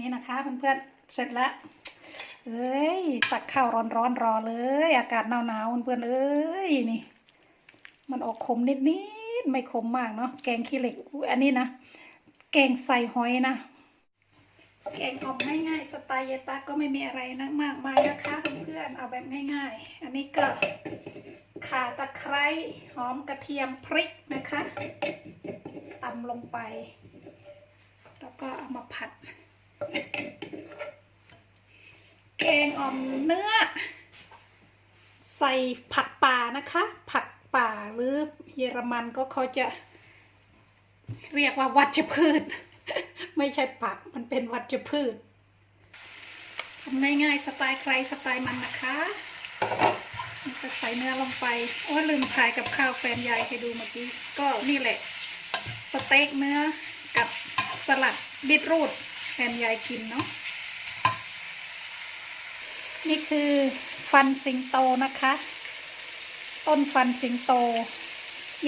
นี่นะคะเพื่อนๆเสร็จแล้วเอ้ยตักข้าวร้อนๆรอเลย อากาศหนาวๆเพื่อนๆเอ้ยนี่ มันออกขมนิดๆไม่ขมมากเนาะแกงขี้เหล็กอุ๊ยอันนี้นะแกงใส่หอยนะแกงออกง่ายๆสไตล์เยตาก็ไม่มีอะไรนะมากมายนะคะเพื่อนๆเอาแบบง่ายๆ อันนี้ก็ข่าตะไคร้หอมกระเทียมพริกนะคะตำลงไป แล้วก็เอามาผัด แกงอ่อมเนื้อ ใส่ผักป่านะคะ ผักป่าหรือเยอรมันก็เขาจะ เรียกว่าวัชพืช ไม่ใช่ผักมันเป็นวัชพืชทำง่ายๆสไตล์ใครสไตล์มันนะคะมันก็ใส่เนื้อลงไป โอ้ลืมถ่ายกับข้าวแฟนยายให้ดูเมื่อกี้ ก็นี่แหละ สเต็กเนื้อกับสลัดบิดรูด แฟนยายกินเนาะนี่คือฟันสิงโตนะคะ ต้นฟันสิงโต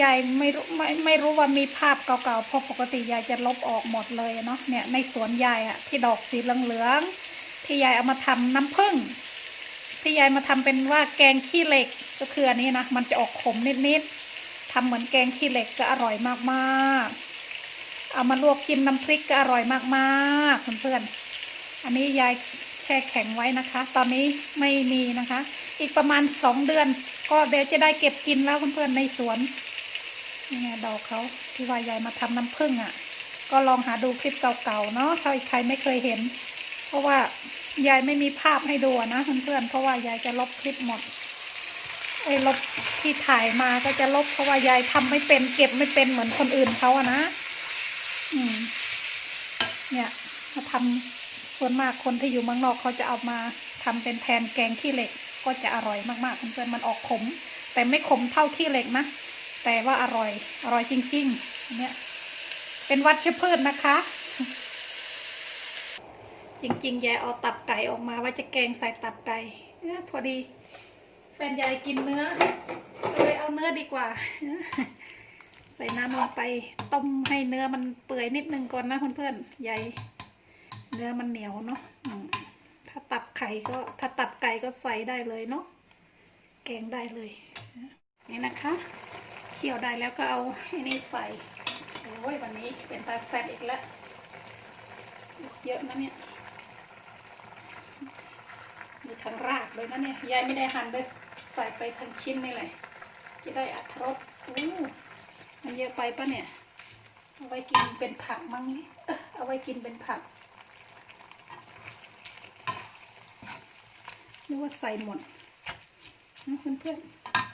ยายไม่รู้ไม่ไม่รู้ว่ามีภาพเก่าๆเพราะปกติยายจะลบออกหมดเลยเนาะเนี่ยในสวนยายอะที่ดอกสีเหลืองๆที่ยายเอามาทำน้ำผึ้งที่ยายมาทำเป็นว่าแกงขี้เหล็กก็คืออันนี้นะมันจะออกขมนิดๆทำเหมือนแกงขี้เหล็กก็อร่อยมากๆ เอามาลวกกินน้ำพริกก็อร่อยมากๆเพื่อนๆอันนี้ยายแช่แข็งไว้นะคะ ตอนนี้ไม่มีนะคะ อีกประมาณสองเดือน ก็เดี๋ยวจะได้เก็บกินแล้วเพื่อนๆในสวนนี่ไงดอกเขาที่ว่ายายมาทำน้ำผึ้งอะ ก็ลองหาดูคลิปเก่าๆเนาะถ้าใครไม่เคยเห็น เพราะว่ายายไม่มีภาพให้ดูนะเพื่อนๆเพราะว่ายายจะลบคลิปหมดไอ้ลบที่ถ่ายมาก็จะลบเพราะว่ายายทำไม่เป็นเก็บไม่เป็นเหมือนคนอื่นเขาอะนะ เนี่ยมาทำส่วนมากคนที่อยู่เมืองนอกเขาจะเอามาทำเป็นแทนแกงขี้เหล็ก ก็จะอร่อยมากๆเพื่อนๆมันออกขม แต่ไม่ขมเท่าขี้เหล็กนะแต่ว่าอร่อย อร่อยจริงๆเนี้ยเป็นวัชพืชนะคะ จริงๆยายเอาตับไก่ออกมาว่าจะแกงใส่ตับไก่พอดี แฟนยายกินเนื้อเลยเอาเนื้อดีกว่า ส่น้ำลงไปต้มให้เนื้อมันเปื่อยนิดนึงก่อนนะเพื่อนๆยายเนื้อมันเหนียวเนาะถ้าตับไข่ก็ถ้าตับไก่ก็ใส่ได้เลยเนาะแกงได้เลยนี่นะคะเคี่ยวได้แล้วก็เอาอันนี้ใส่โอ้ยวันนี้เป็นตาแซ่บอีกแล้วเยอะนะเนี่ยมีทั้งรากเลยนะเนี่ยยายไม่ได้หั่นเลยใส่ไปทั้งชิ้นนี่เลยจะได้อัตรสอู้ มันเยอะไปปะเนี่ย เอาไว้กินเป็นผักมั้งนี่เออเอาไว้กินเป็นผักนึกว่าใส่หมดนะเพื่อน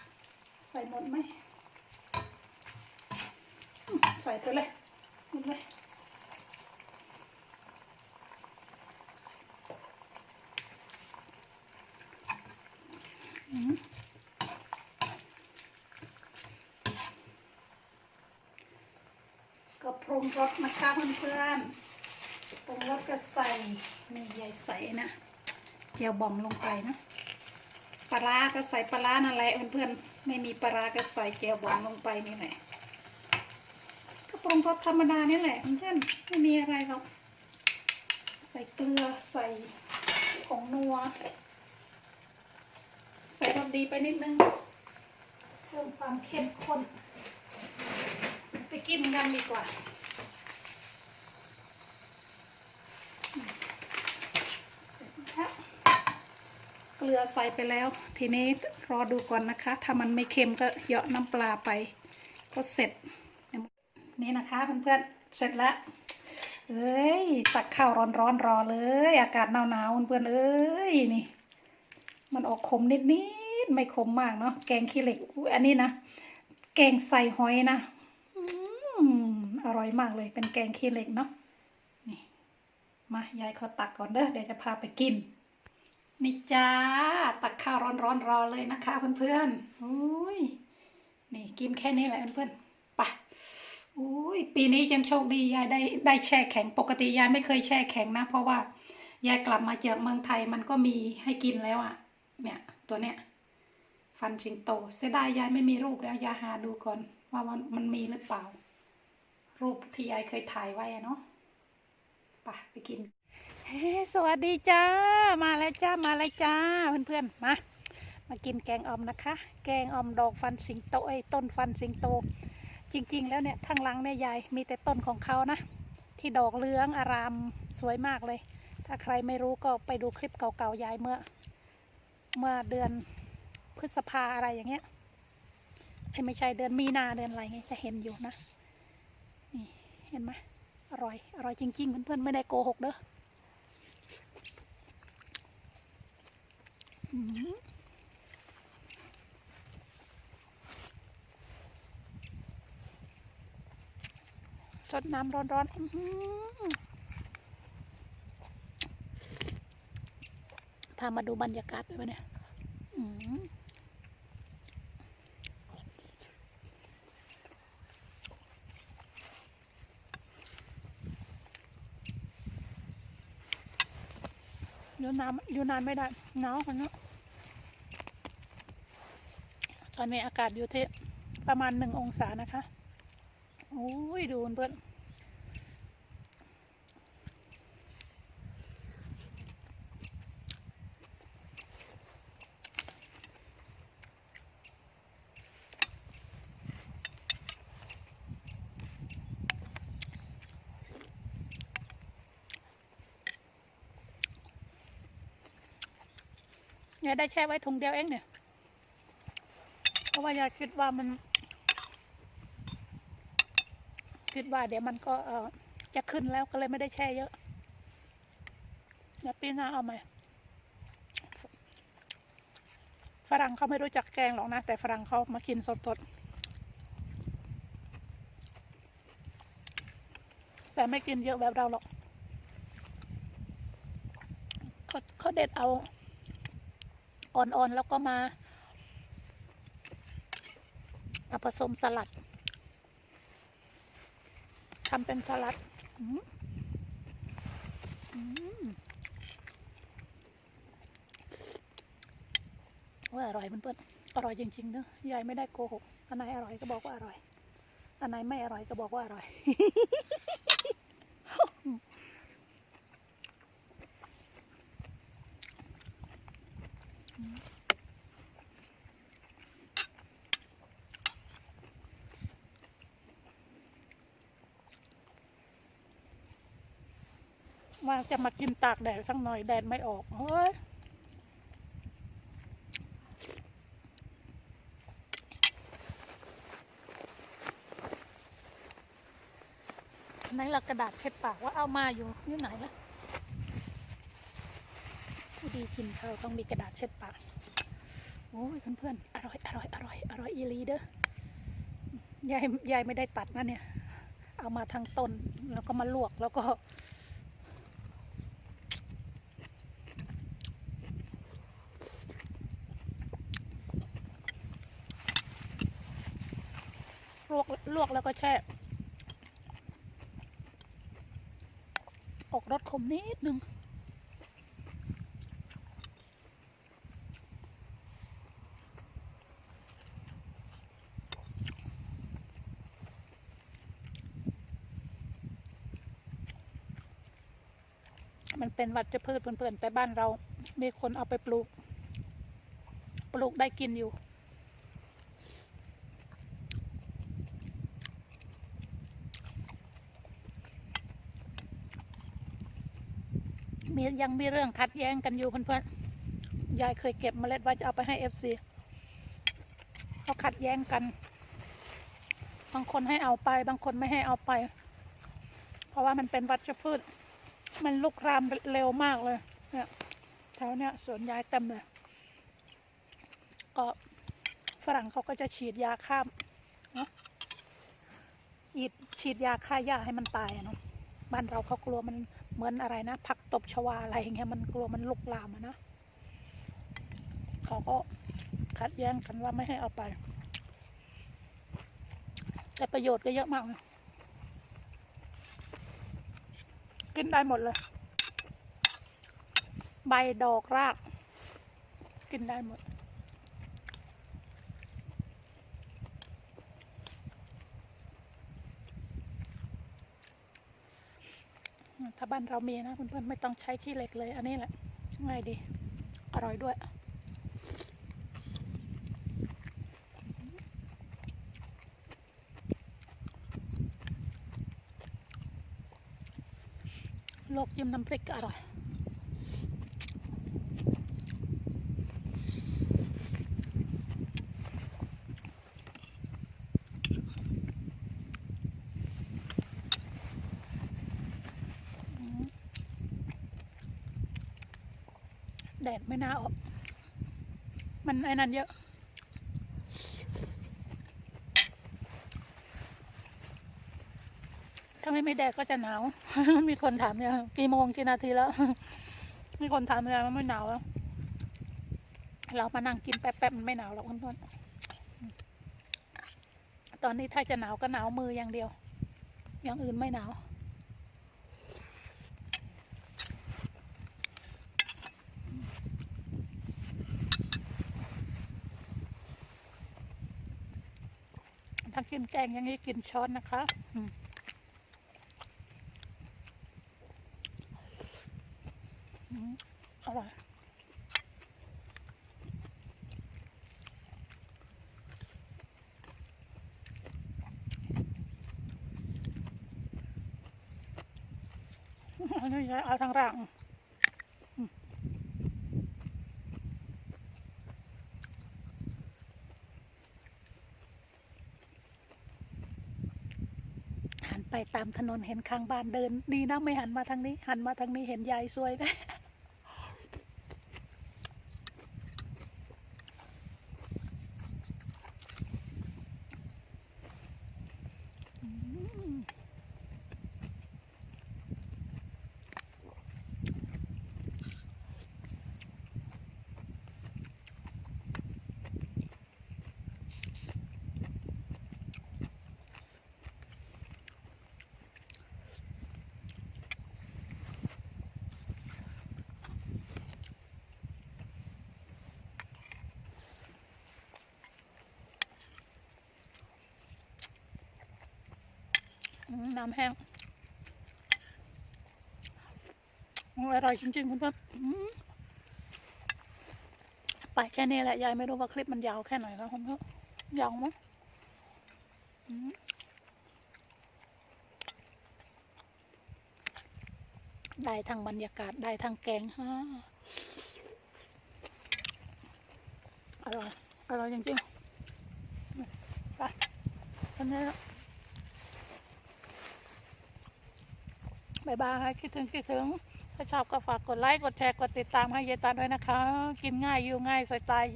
ๆใส่หมดไหมอืมใส่เถอะเลยหมดเลยอืมก็ป รุงรสนะคะเพื่อนๆปรุงรสก็ใส่นี่ยายใส่นะเจียวบองลงไปนะปลาร้าก็ใส่ปลาร้านั่นแหละเพื่อนๆไม่มีปลาร้าก็ใส่เจียวบองลงไปนี่แหละก็ปรุงรสธรรมดานี่แหละเพื่อนๆไม่มีอะไรหรอกใส่เกลือใส่ผงนัว ใส่รสดีไปนิดนึงเพิ่มความเข้มข้นไปกินกันดีกว่า เสร็จแล้ว เกลือใส่ไปแล้ว ทีนี้รอดูก่อนนะคะ ถ้ามันไม่เค็มก็เหยาะน้ำปลาไป ก็เสร็จ นี่นะคะเพื่อนๆเสร็จแล้วเอ้ยตักข้าวร้อนๆรอเลย อากาศหนาวๆเพื่อนๆเอ้ยนี่ มันออกขมนิดๆไม่ขมมากเนาะแกงขี้เหล็กอันนี้นะแกงใส่หอยนะอืมอร่อยมากเลยเป็นแกงขี้เหล็กเนาะนี่มายายขอตักก่อนเด้อเดี๋ยวจะพาไปกิน นี่จ้า ตักข้าวร้อนๆรอเลยนะคะเพื่อนๆอุ้ยนี่กินแค่นี้แหละเพื่อนๆไปอุ้ยปีนี้ยังโชคดียายได้ได้แช่แข็งปกติยายไม่เคยแช่แข็งนะ เพราะว่ายายกลับมาจากเมืองไทยมันก็มีให้กินแล้วอะ่ะ เนี่ย ตัวเนี้ยฟันสิงโตเสียดายยายไม่มีรูปแล้วยายหาดูก่อน ว่ามันมันมีหรือเปล่า รูปที่ยายเคยถ่ายไว้อะเนาะไปไปกิน สวัสดีจ้า มาแล้วจ้า มาแล้วจ้า เพื่อนๆ มา มากินแกงออมนะคะ แกงออมดอกฟันสิงโตไอ้ต้นฟันสิงโต จริง ๆ แล้วเนี่ยข้างหลังเนี่ยายมีแต่ต้นของเขานะ ที่ดอกเหลืองอารามสวยมากเลย ถ้าใครไม่รู้ก็ไปดูคลิปเก่าๆ ยายเมื่อ เมื่อเดือนพฤษภาอะไรอย่างเงี้ยไอ้ยไม่ใช่เดือนมีนาเดือนอะไรเงี้ยจะเห็นอยู่นะ นี่เห็นไหมอร่อย อร่อยจริงๆ เพื่อนๆ ไม่ได้โกหกเด้ออืม สดน้ำร้อนๆพามาดูบรรยากาศด้วยไหมเนี่ย อยู่นานอยู่นานไม่ได้หนาวคนนี้ตอนนี้อากาศอยู่ที่ประมาณหนึ่งองศานะคะโอ้ยดูเพื่อน ยายได้แช่ไว้ถุงเดียวเองเนี่ย เพราะว่ายายคิดว่ามัน คิดว่าเดี๋ยวมันก็เออจะขึ้นแล้วก็เลยไม่ได้แช่เยอะเดี๋ยวปีหน้าเอาใหม่ฝรั่งเขาไม่รู้จักแกงหรอกนะ แต่ฝรั่งเขามากินสดๆ แต่ไม่กินเยอะแบบเราหรอกเขาเขาเด็ดเอา อ่อนๆแล้วก็มาเอาผสมสลัดทำเป็นสลัดอืมอืมโอ้ยอร่อยเพื่อนๆอร่อยจริงๆเนอะยายไม่ได้โกหกอันไหนอร่อยก็บอกว่าอร่อยอันไหนไม่อร่อยก็บอกว่าอร่อย ว่าจะมากินตากแดดสักหน่อยแดดไม่ออกเฮ้ยไหนละกระดาษเช็ดปากว่าเอามาอยู่อยู่ไหนละผู้ดีกินเธอต้องมีกระดาษเช็ดปากโอ้ยเพื่อนๆอร่อยอร่อยอร่อยอร่อยอีลีเด้อยายยายไม่ได้ตัดนะเนี่ย เอามาทั้งต้นแล้วก็มาลวกแล้วก็ ล วกลวกแล้วก็แช่ออกรสขมนิดนึงมันเป็นวัชพืชเพื่อนๆแต่บ้านเรา มีคนเอาไปปลูก ปลูกได้กินอยู่ มี ยังมีเรื่องขัดแย้งกันอยู่เพื่อนๆยายเคยเก็บเมล็ดไว้จะเอาไปให้เอฟซีเขาขัดแย้งกัน บางคนให้เอาไป บางคนไม่ให้เอาไป เพราะว่ามันเป็นวัชพืช มันลุกรามเร็วมากเลย เนี่ยแถวเนี้ยสวนยายเต็มเลย ก็ฝรั่งเขาก็จะฉีดยาฆ่าเนาะฉีดฉีดยาฆ่าหญ้าให้มันตายเนาะ บ้านเราเขากลัวมันเหมือนอะไรนะผักตบชวาอะไรอย่างเงี้ยมันกลัวมันลุกลามอะนะเขาก็ขัดแย้งกันว่าไม่ให้เอาไป แต่ประโยชน์ก็เยอะมากนะกินได้หมดเลย ใบดอกราก กินได้หมด ถ้าบ้านเรามีนะเพื่อนๆไม่ต้องใช้ขี้เหล็กเลย อันนี้แหละง่ายดี อร่อยด้วยโลกจิ้มน้ำพริกก็อร่อย แดไม่น่าออก มันไอ้นั่นเยอะ ถ้าไม่มีแดดก็จะหนาว มีคนถามเนี่ยกี่โมงกี่นาทีแล้ว มีคนถามเลยว่าไม่หนาวแล้ว เรามานั่งกินแป๊บๆมันไม่หนาวหรอกเพื่อนๆตอนนี้ถ้าจะหนาวก็หนาวมืออย่างเดียว อย่างอื่นไม่หนาว ถ้ากินแกงอย่างนี้กินช้อนนะคะอืมอืมอร่อยอันนี้เอาทางร่างอืมหัน ไปตามถนนเห็นข้างบ้านเดิน ดีนะไม่หันมาทางนี้ หันมาทางนี้เห็นยายสวยนะ อืม อืม น้ำแห้งอร่อยจริงๆคุณเพื่อนไปแค่นี้แหละ ยายไม่รู้ว่าคลิปมันยาวแค่ไหนแล้วคุณเพื่อนยาวมั้ยได้ทั้งบรรยากาศได้ทั้งแกงฮะอร่อยอร่อยจริงๆไปแค่นี้แล้ว บายบายคิดถึงคิดถึง ถ้าชอบก็ฝากกดไลค์ กดแชร์ กดติดตามให้ยายตาด้วยนะคะ กินง่ายอยู่ง่ายสไตล์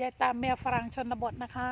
ยายตามเมียฝรั่งชนบทนะคะ